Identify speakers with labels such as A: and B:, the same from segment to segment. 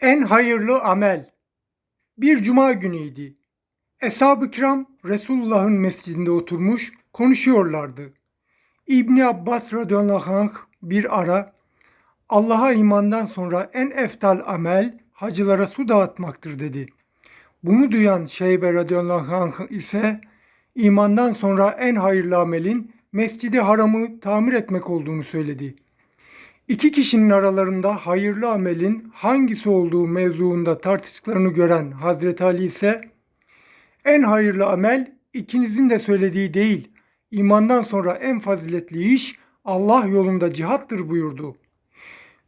A: En hayırlı amel. Bir cuma günüydü. Eshab-ı kiram Resulullah'ın mescidinde oturmuş konuşuyorlardı. İbni Abbas radıyallahu anh bir ara Allah'a imandan sonra en eftal amel hacılara su dağıtmaktır dedi. Bunu duyan Şeybe radıyallahu anh ise imandan sonra en hayırlı amelin mescidi haramı tamir etmek olduğunu söyledi. İki kişinin aralarında hayırlı amelin hangisi olduğu mevzuunda tartıştıklarını gören Hazreti Ali ise en hayırlı amel ikinizin de söylediği değil, imandan sonra en faziletli iş Allah yolunda cihattır buyurdu.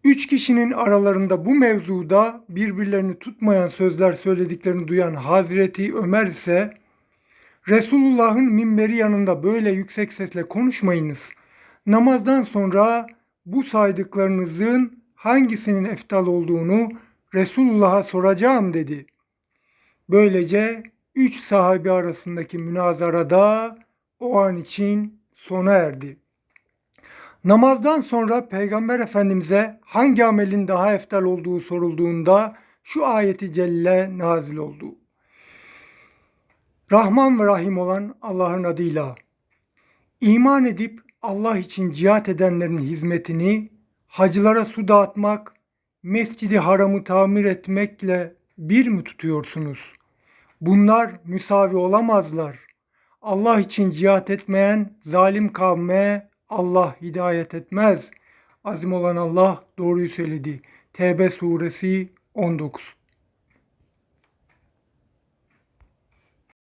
A: Üç kişinin aralarında bu mevzuda birbirlerini tutmayan sözler söylediklerini duyan Hazreti Ömer ise Resulullah'ın minberi yanında böyle yüksek sesle konuşmayınız. Namazdan sonra bu saydıklarınızın hangisinin eftal olduğunu Resulullah'a soracağım dedi. Böylece üç sahabi arasındaki münazarada o an için sona erdi. Namazdan sonra Peygamber Efendimiz'e hangi amelin daha eftal olduğu sorulduğunda şu ayeti celle nazil oldu. Rahman ve Rahim olan Allah'ın adıyla iman edip Allah için cihat edenlerin hizmetini hacılara su dağıtmak, mescidi haramı tamir etmekle bir mi tutuyorsunuz? Bunlar müsavi olamazlar. Allah için cihat etmeyen zalim kavme Allah hidayet etmez. Azim olan Allah doğruyu söyledi. Tevbe suresi 19